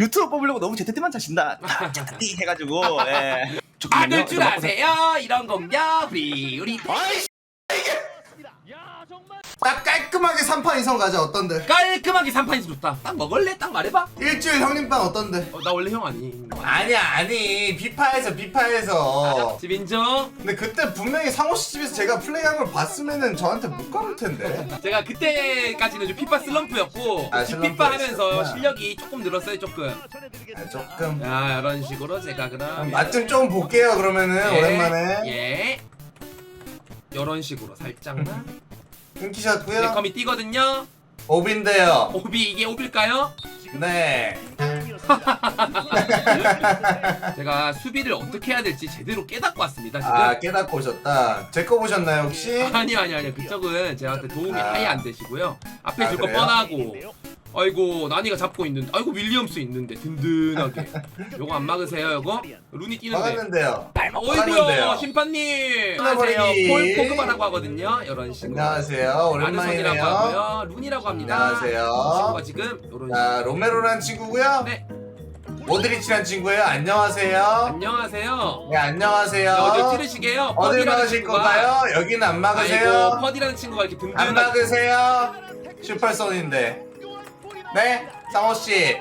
유튜브 뽑으려고 너무 제트때만 자신다. 띠 해가지고 예. 받을 줄 아세요? 이런 공격 우리 우리 딱 깔끔하게 3판 이상 가자 어떤데? 깔끔하게 3판이 좋다. 딱 먹을래? 딱 말해봐. 일주일 형님빵 어떤데? 어, 나 원래 형 아니. 아니야 아니 비파에서 비파에서 집 인정. 근데 그때 분명히 상호 씨 집에서 제가 플레이한 걸 봤으면은 저한테 못 가볼 텐데 제가 그때까지는 좀 피파 슬럼프였고 아, 지금 피파 하면서 슬럼프였구나. 실력이 조금 늘었어요 조금. 아, 조금 자 이런 식으로 제가 그럼 맛 좀 좀 볼게요 그러면은 예, 오랜만에 예. 이런 식으로 살짝만 끊기셨고요 네컴이 뛰거든요. 오빈데요 오비 이게 오빌까요? 네 제가 수비를 어떻게 해야 될지 제대로 깨닫고 왔습니다 지금. 아 깨닫고 오셨다 제 거 보셨나요 혹시? 아니요 아니요 아니요 그쪽은 저한테 도움이 아. 아예 안 되시고요 앞에 아, 줄 거 그래요? 뻔하고 아이고 나니가 잡고 있는데. 아이고 윌리엄스 있는데. 든든하게. 요거 안 막으세요 요거? 루니 뛰는데. 막았는데요. 어이구요 막았는데요. 심판님. 끊어버리기. 안녕하세요. 폴 포그바라고 하거든요 이런 식으로. 안녕하세요. 아르손이라고 오랜만이네요. 하고요. 루니라고 합니다. 안녕하세요. 친구가 지금 요런 자 로메로란 친구고요. 네. 모드리치란 친구예요. 안녕하세요. 안녕하세요. 네 안녕하세요. 어디 찌르시게요? 어딜 퍼디라는 막으실 친구가. 건가요? 여기는 안 아이고 막으세요. 퍼디라는 친구가 이렇게 안 든든하게 막으세요. 슈퍼손인데 네 상호 씨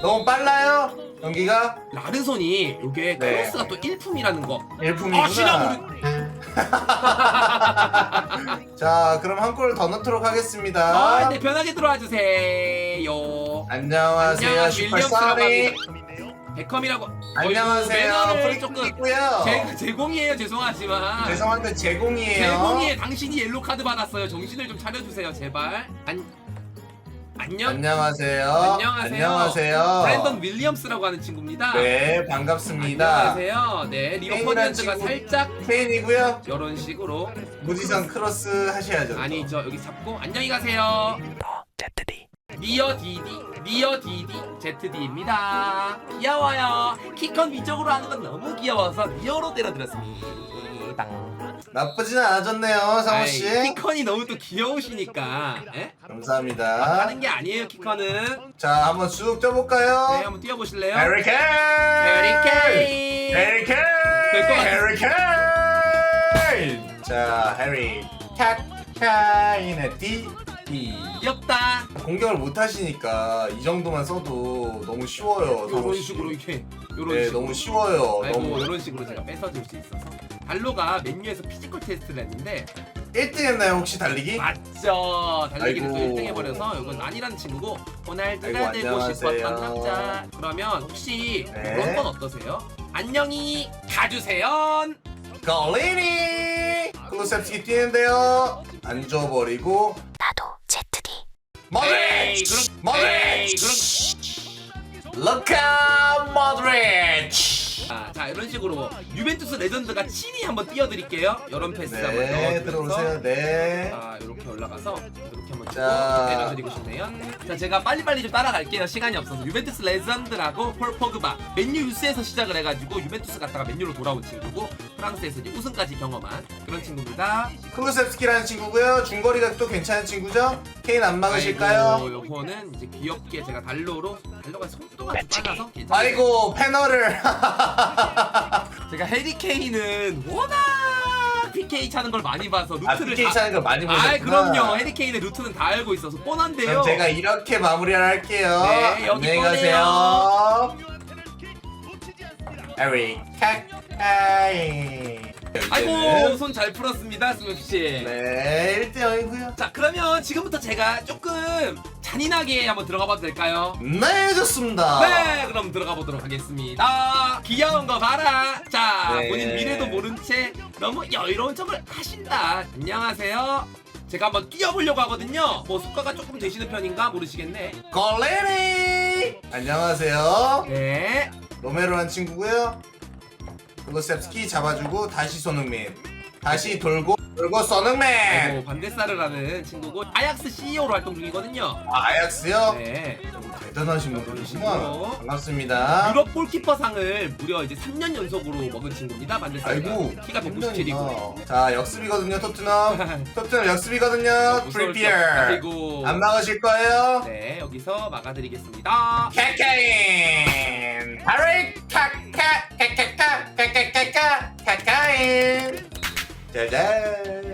너무 빨라요 연기가 라르손이 요게 네. 크로스가 또 일품이라는 거 일품이구나 모르 자 그럼 한 골 더 넣도록 하겠습니다 아, 네, 편하게 들어와 주세요. 안녕하세요 합니다. 베컴이라고. 안녕하세요 프리킥 조금 제, 제공이에요, 죄송하지만. 죄송한데 제공이에요 제공이에요. 당신이 옐로 카드 받았어요. 정신을 좀 차려주세요, 제발. 안 안녕. 안녕하세요 안녕하세요. 안녕하세요 브랜던 윌리엄스라고 하는 친구입니다. 네 반갑습니다 안녕하세요. 네, 리버 케인이라는 퍼디언트가 친구. 살짝 페인이고요 이런 식으로 무지성 크로스 하셔야죠 또. 아니 저 여기 잡고 안녕히 가세요. 니어 디디 니어 디디 ZD입니다. 귀여워요. 키컨 위쪽으로 하는 건 너무 귀여워서 니어로 때려드렸습니다. 나쁘진 않아졌네요 상호씨 아이, 키컨이 너무 또 귀여우시니까 에? 감사합니다 하는 게 아니에요 키컨은. 자 한번 쑥네 떠볼까요 한번 뛰어보실래요? 해리 케인 해리 케인. 해리 케인 될것 같아. 해리 케인 자 해리 케인의 D D 귀엽다. 공격을 못 하시니까 이 정도만 써도 너무 쉬워요 이런 상호씨 식으로 이렇게 이런 네 식으로. 너무 쉬워요 아이고 너무 이런 식으로 제가 뺏어줄 수 있어서 달로가 맨유에서 피지컬 테스트를 했는데 1등 했나요 혹시 달리기? 맞죠 달리기를 또 아이고. 1등 해버려서 이건 아니라는 친구고 호날두가 아이고, 되고 안녕하세요. 싶었던 남자 그러면 혹시 네. 그런 건 어떠세요? 안녕히 가주세요 걸리니 클로셉스키 뛰는데요 안 줘버리고 모드리치 모드리치 루카 모드리치 아, 자 이런 식으로 유벤투스 레전드가 친히 한번 띄워드릴게요. 이런 패스 한번 네 넣어주면서. 들어오세요. 네. 자 이렇게 올라가서 이렇게 한번 자. 내려드리고 싶네요. 자 제가 빨리빨리 좀 따라갈게요. 시간이 없어서. 유벤투스 레전드라고 폴 포그바 맨유 유스에서 시작을 해가지고 유벤투스 갔다가 맨유로 돌아온 친구고 프랑스에서 이제 우승까지 경험한 그런 친구입니다. 클로셉스키라는 친구고요. 중거리가 또 괜찮은 친구죠 케인 안 막으실까요? 아이고, 요거는 이제 귀엽게 제가 달로로 달로가 속도가 좀 빨라서 괜찮아요. 아이고 패널을. 제가 해리 케인은 워낙 PK 차는 걸 많이 봐서 아 루트를 PK 차는 걸 많이 보셨구나. 아 그럼요. 해리 케인의 루트는 다 알고 있어서 뻔한데요. 그럼 제가 이렇게 마무리를 할게요. 네, 여기 안녕히 가세요. 에릭 케인 아이고 손 잘 풀었습니다 스매프 씨. 네 1대 0이고요. 자 그러면 지금부터 제가 조금 잔인하게 한번 들어가 봐도 될까요? 네 좋습니다. 네 그럼 들어가 보도록 하겠습니다. 귀여운 거 봐라. 자 네. 본인 미래도 모른 채 너무 여유로운 척을 하신다. 안녕하세요. 제가 한번 뛰어보려고 하거든요. 뭐 속가가 조금 되시는 편인가 모르시겠네. 걸레니 안녕하세요. 네. 로메로란 친구고요 클로셉스키 잡아주고 다시 손흥민 다시 돌고 돌고 손흥민 하는 친구고 아약스 CEO로 활동 중이거든요. 아, 아약스요? 네. 좀 대단하신 분이시구만. 반갑습니다. 유럽 골키퍼 상을 무려 이제 3년 연속으로 먹은 친구입니다. 반데스가 아이고. 키가 197이고. 100년이나. 자 역습이거든요 토트넘. 토트넘 역습이거든요. 프리피어. 아이고. 안 막으실 거예요? 네 여기서 막아드리겠습니다. 카카인 바로 카카 카카카 카카카카 카카인 짜잔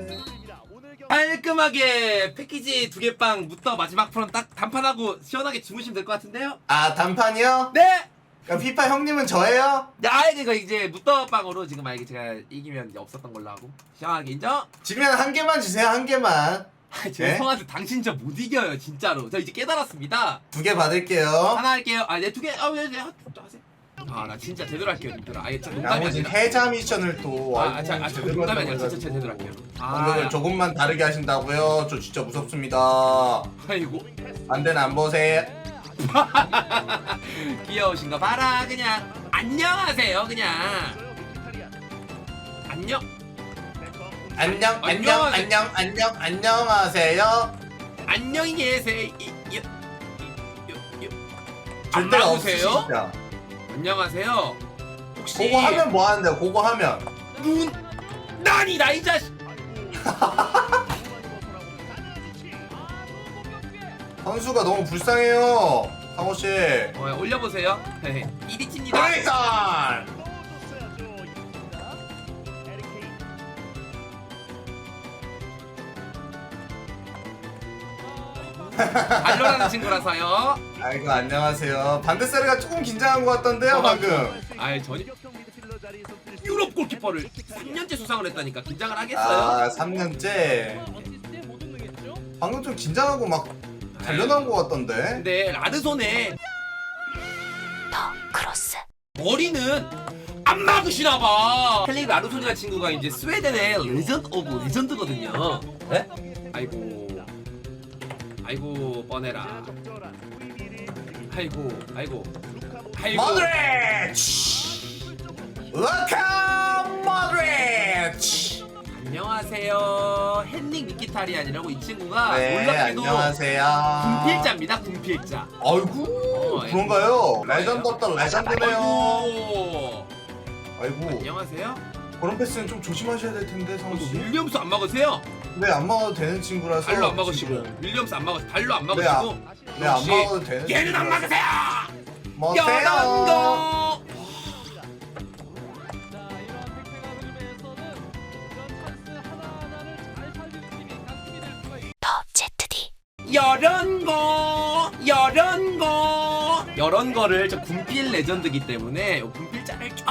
깔끔하게 패키지 두 개 빵 무터 마지막 프로는 딱 단판하고 시원하게 주무시면 될 것 같은데요? 아 단판이요? 네! 그럼 피파 형님은 저예요? 야, 이거 이제 무터 빵으로 지금 만약에 제가 이기면 이제 없었던 걸로 하고 시원하게 인정? 지면 한 개만 주세요 한 개만 아, 죄송한데 당신 저 못 이겨요 진짜로 저 이제 깨달았습니다 두 개 받을게요 하나 할게요 아네두개 아, 네, 네, 하- 하세요 아 나 진짜 제대로 할게요 님들아. 아예 진짜 농담이 나머지 아니라. 해자 미션을 또 아, 아, 자, 아, 저 제대로 농담이 아니라 하려고 진짜 제- 제대로 할게요. 방금을 아 조금만 다르게 하신다고요? 저 진짜 무섭습니다. 아이고. 안 되는 안 보세요 귀여우신 거 봐라 그냥. 안녕하세요 그냥. 안녕. 안녕 안녕 안녕하세요. 안녕 안녕 안녕하세요. 안녕히 계세요. 이, 이, 이, 이, 이, 이. 안줄 데가 막으세요? 없으시죠? 안녕하세요. 혹시 그거 하면 뭐 하는데요? 그거 하면. 눈 난이다 이 자식! 선수가 너무 불쌍해요. 상호 씨. 어, 올려보세요. 이리치입니다. 브레이선. 발로라는 친구라서요 아이고 안녕하세요. 반대사리가 조금 긴장한 것 같던데요 어, 방금. 아이 전혀 유럽 골키퍼를 3년째 수상을 했다니까 긴장을 하겠어요? 아 3년째. 방금 좀 긴장하고 막 달려난 것 같던데. 근데 라르손의 더 크로스 머리는 안 막으시나 봐 헬리 라르손이라는 친구가 이제 스웨덴의 레전드 오브 레전드거든요 네? 아이고 아이고 뻔해라 아이고 아이고 아이고 모드리치. 루카 모드리치. 안녕하세요 헨릭 미키타리안이라고 이 친구가 네 놀랍게도 안녕하세요. 군필자입니다 군필자 아이고 어, 그런가요? 레전드 없다 레전드네요. 아이고 아이고 안녕하세요 그런 패스는 좀 조심하셔야 될 텐데 상호 씨. 윌리엄스 안 막으세요? 네안 막아도 되는 친구라서. 발로 안 막으시고 지금. 윌리엄스 안 막으시고 발로 안 네, 막으시고 네, 안 역시 막아도 되는 얘는 안 친구라서. 막으세요 못해요. 여런거 더 ZD 여런 거 여런 거 여런 거를 저 군필 레전드기 때문에 요 군필자를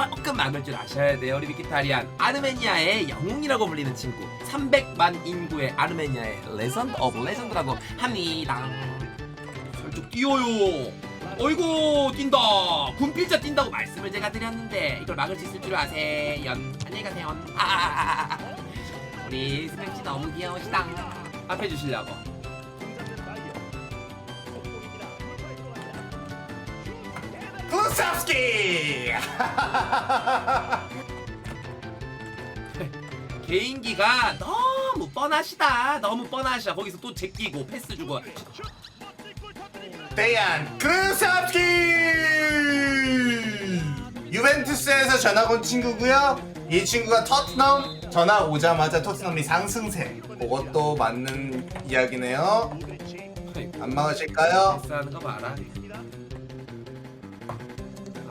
조금 막을 줄 아셔야 돼요 우리 비키타리안. 아르메니아의 영웅이라고 불리는 친구. 300만 인구의 아르메니아의 레전드 오브 레전드라고 합니다. 살짝 뛰어요. 어이구 뛴다. 군필자 뛴다고 말씀을 제가 드렸는데 이걸 막을 수 있을 줄 아세요? 안녕히 가세요. 아, 우리 스맵씨 너무 귀여우시다. 앞에 주시려고 구스탑스키. 개인기가 너무 뻔하시다. 너무 뻔하셔. 거기서 또 제끼고 패스 주고. 대안 구스탑스키. 유벤투스에서 전학 온 친구고요. 이 친구가 토트넘 전학 오자마자 토트넘이 상승세. 그것도 맞는 이야기네요. 안 막으실까요? 패스하는 거 봐라.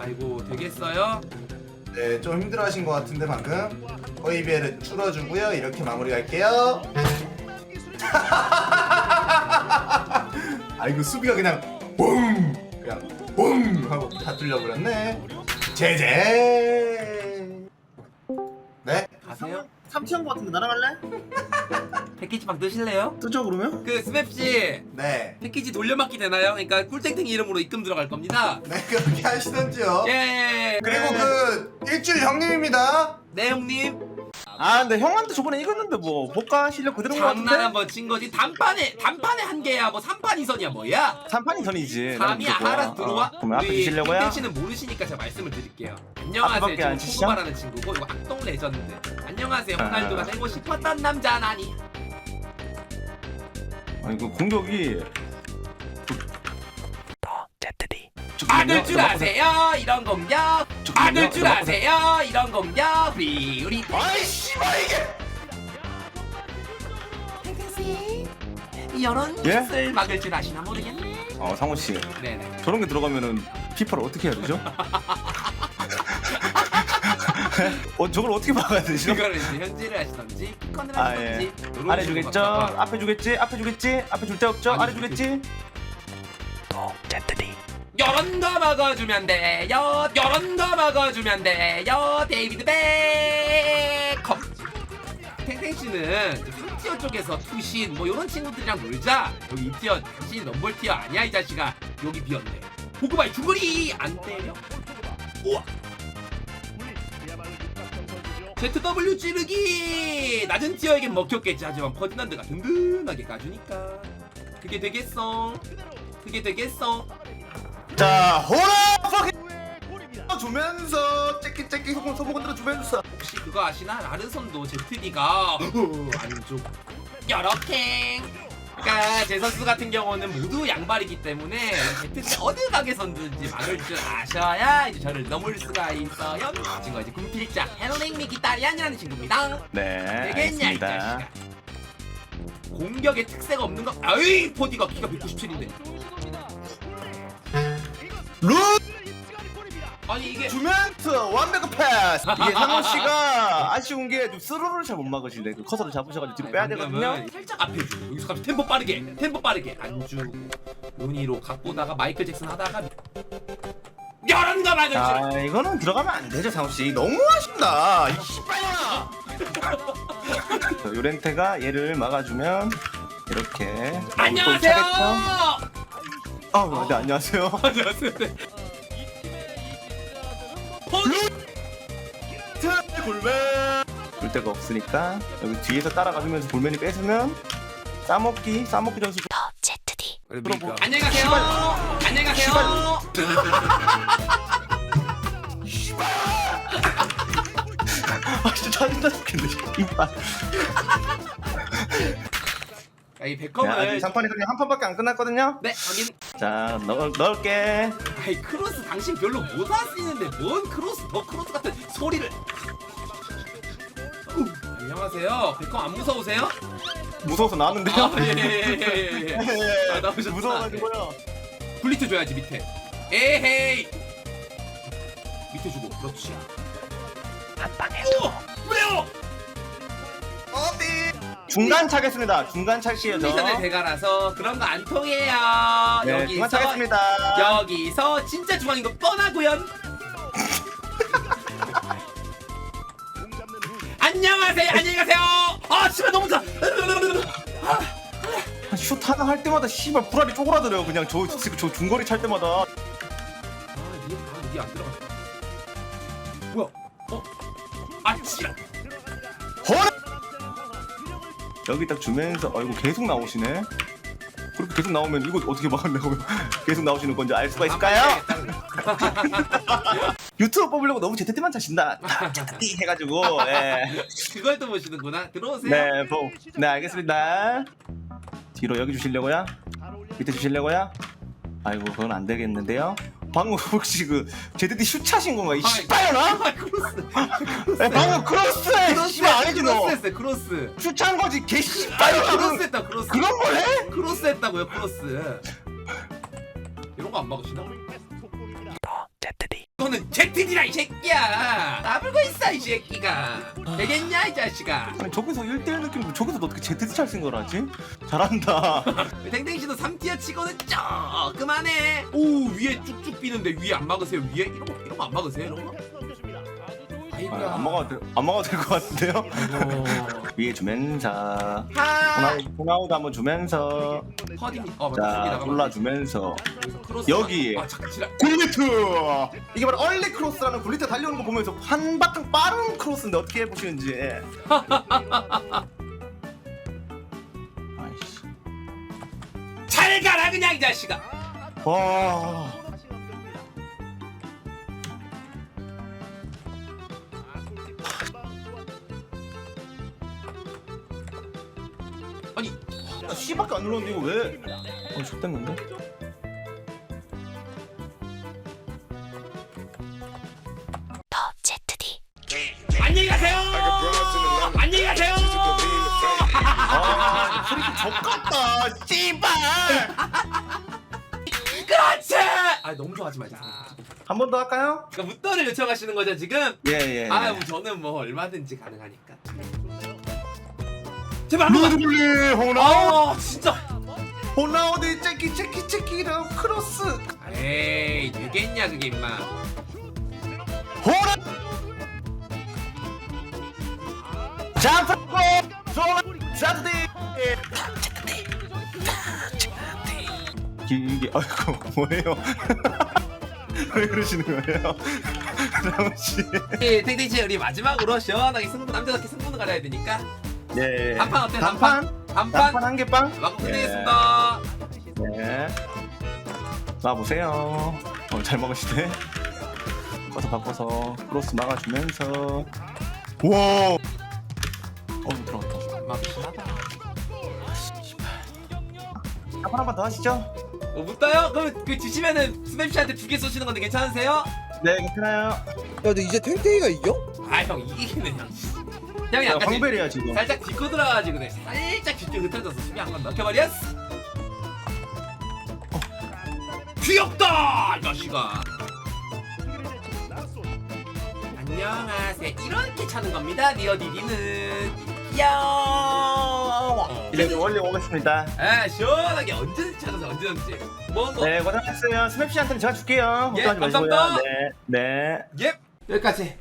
아이고 되겠어요? 네, 좀 힘들어하신 것 같은데 방금 허이비에를 줄어주고요. 이렇게 마무리 갈게요. 아이고 수비가 그냥 붕 그냥 붕 하고 다 뚫려 버렸네. 제제. 네? 가세요. 삼치한 거 같은데 나랑 할래? 패키지방 뜨실래요? 뜨죠 그러면? 그 스맵 씨 네. 패키지 돌려막기 되나요? 그러니까 꿀땡땡 이름으로 입금 들어갈 겁니다. 네 그렇게 하시던지요. 예. 그리고 그 일주일 형님입니다. 네 형님. 아 근데 형한테 저번에 이겼는데 뭐 볼까 실력 그대로 인 거 장난 같은데? 한번 친 거지. 단판에 단판에 한 개야. 뭐 3판 2선이야 뭐야? 3판이 선이지 3이 하라 들어와? 어, 그럼 앞에 주시려고요? 땡 씨는 모르시니까 제가 말씀을 드릴게요. 안녕하세요. 앞에밖에 안 지금 치시죠? 포그바라는 친구고 이거 악동 레전드. 안녕하세요. 아. 호날두가 되고 싶었던 남자 나니. 아 이거 공격이 안을 줄 아세요? 이런 공격. 안을 줄 이거 아세요? 이런 공격. 우리 우리. 아이 씨 발 이게! 이런 예? 짓을 막을 줄 아시나 모르겠네. 어 상원 씨. 네네. 저런 게 들어가면은 피파를 어떻게 해야 되죠? 어 저걸 어떻게 막아야 되죠? 이거를 이제 현질을 하시던지 피컨을 아, 하시던지 요런 아래 식으로 주겠죠? 갖다가 앞에 주겠지? 앞에 주겠지? 앞에 줄 데 없죠? 아니, 아래 주겠지? 요런 거 먹어주면 돼요. 요런 거 먹어주면 돼요. 데이비드 베컴. 탱탱씨는 3티어 쪽에서 투신 뭐 요런 친구들이랑 놀자. 여기 2티어 당신이 넘볼 티어 아니야 이 자식아. 여기 비었네. 보고봐이 중거리! 안 때려? 우와 ZW 찌르기! 낮은 티어에겐 먹혔겠지 하지만 퍼디난드가 든든하게 가주니까. 그게 되겠어? 그게 되겠어? 자 호라! 퍼킹 주면서 째끼 째끼 소금 소금 건드려 주면서. 혹시 그거 아시나? 라르손도 ZD가 안쪽 여러탱 그러니까 제 선수 같은 경우는 모두 양발이기 때문에 ZD 어느 가게선든지 막을 줄 아셔야 이제 저를 넘을 수가 있어요. 친구가 이제 군필자. 헬링 미기타리안이라는 친구입니다. 네 되겠냐 이 알겠습니다. 자식아. 공격에 특색 없는 거. 아이 포디가 키가 197인데 아니 이게 주면서 완벽한 패스. 이게 상원 씨가 아쉬운 게 좀 스로를 잘 못 막으시네. 그 커서를 잡으셔가지고 뒤로 빼야 되거든요. 방금은 살짝 앞에 주고 여기서 갑자기 템포 빠르게 템포 빠르게. 안 주고 루니로 각 보다가 마이클 잭슨 하다가 열한 거 막을 줄아 이거는 들어가면 안 되죠 상원 씨. 너무 아쉽다. 이 씨발야. 요렌테가 얘를 막아주면 이렇게. 안녕하세요. 아 네 안녕하세요. 안녕하세요. 네. 데가 없으니까 여기 뒤에서 따라가주면서 볼맨이 뺏으면 싸먹기 싸먹기 전술. 더 ZD 그러고 안녕히 가세요. 안녕히 가세요. 아 진짜 짜증나 죽겠네 이빨 아, 이 야, 백컴을 아직 상판이 그냥 한 판밖에 안 끝났거든요? 네 확인. 자 넣, 넣을게. 아이 크로스 당신 별로 못 하시는데 뭔 크로스 더 크로스 같은 소리를. 우, 안녕하세요. 백컴 안 무서우세요? 무서워서 나왔는데요? 아, 예, 예, 예, 예, 예. 아, 나오셨구나. 무서워가지고요. 블리트 줘야지 밑에. 에헤이! 밑에 주고. 그렇지. 오! 왜요? 어디? 중간 차겠습니다. 중간 차시에요 저 컨디션을 대가라서 그런 거안 통해요. 네, 중간 여기서 차겠습니다. 여기서 진짜 중앙인 거 뻔하고요 안녕하세요 안녕히 가세요 아 씨발 너무 자슛 하나 할 때마다 씨발 불알이 쪼그라들어요 그냥 저, 저, 저 중거리 찰 때마다 아, 이게 아, 이게 안 들어갔다. 뭐야? 어? 아, 지랄. 여기 딱 주면서 어 이거 계속 나오시네 그렇게 계속 나오면 이거 어떻게 막았냐고 계속 나오시는 건지 알 수가 있을까요? 유튜브 뽑으려고 너무 제때때만 차신다 띠 해가지고 예. 그걸 또 보시는구나. 들어오세요. 네, 뭐, 네 알겠습니다 뒤로 여기 주시려고요? 밑에 주시려고요? 아이고 그건 안 되겠는데요 방금 혹시 그 제드디 슛 차신 건가 이 씨발려나? 아, 크로스. 야, 방금 크로스해 씨발 아니지 너 크로스 했어요. 크로스. 슛 찬 거지 개 아, 씨발려 크로스 했다. 크로스. 그런 걸 해? 크로스 했다고요. 크로스. 이런 거 안 막으시나? 이거는 ZD라 이 새끼야. 나불고 있어 이 새끼가. 되겠냐 이 자식아. 아니 저기서 1대1 느낌으로 저기서 너 어떻게 제드디 찰쓴 거라지? 잘한다 댕댕씨도 3티어 치고는 조그만해. 오 위에 쭉쭉 비는데 위에 안 막으세요. 위에 이런 거 이런 거 안 막으세요. 이런 거. 아이고야. 아, 안 먹어도 될- 안 먹어도 될 것 같은데요? 아이고. 위에 주면서 하. 호나우드, 호나우드 한번 주면서 퍼디. 어. 자 골라주면서 여기서 크로스. 여기. 아 잠깐 지랄. 굴리트 이게 바로 얼리 크로스라는 굴리트 달려오는 거 보면서 한바탕 빠른 크로스인데 어떻게 해보시는지 아이씨 잘 가라 그냥 이 자식아. 와 아니 나 C밖에 안 눌렀는데 이거 왜? 어, 족됐는데? 더 ZD 안녕히 가세요. 안녕히 가세요. 아, 프리킥 아, 족같다. 씨발. 그렇지. 아 너무 좋아하지 말자. 한 번 더 할까요? 그러니까 웃돈을 요청하시는 거죠 지금? 예, 예. 예. 아 저는 뭐 얼마든지 가능하니까. 네, 제발 한번 루드블리 호나 아 진짜. 호나우드 체키 체키 체키로 크로스. 에이 되겠냐 그게 임마. 호나 잠깐만. 소라 사드디. 이게 아이고 뭐예요? 왜 그러시는 거예요? 라무씨 예, 탱탱씨 우리 마지막으로 시원하게 승부 남자답게 승부는 가려야 되니까 예 단판 어때 단판? 단판? 단판 한 개빵? 마구 끝내겠습니다. 네. 놔보세요. 어, 잘 먹으시네. 꺼서 바꿔서 크로스 막아주면서. 와! 어, 들어갔다. 막시하다. 한번 한번 더 하시죠. 어, 못 따요? 그럼 그 주시면은 스맵씨한테 두 개 쏘시는 건데 괜찮으세요? 네 괜찮아요. 야 근데 이제 탱탱이가 이겨? 아 형 이기기는 형 형이 야, 아까 지- 황벨이야 지금. 살짝 딛고 들어가가지고 내 살짝 뒤쪽 흩어져서 수비 한번 넣혀버렸어. 어. 귀엽다 이 자식아. 안녕하세요. 이렇게 차는 겁니다 니어디디는. 귀여워. 이제 원래 오겠습니다. 아 시원하게 언제든지 찾아서 언제든지. 뭐뭐. 네 고생하셨어요. 스맵씨한테는 제가 줄게요. 예, 걱정하지 마시고요. 네, 네. 예 여기까지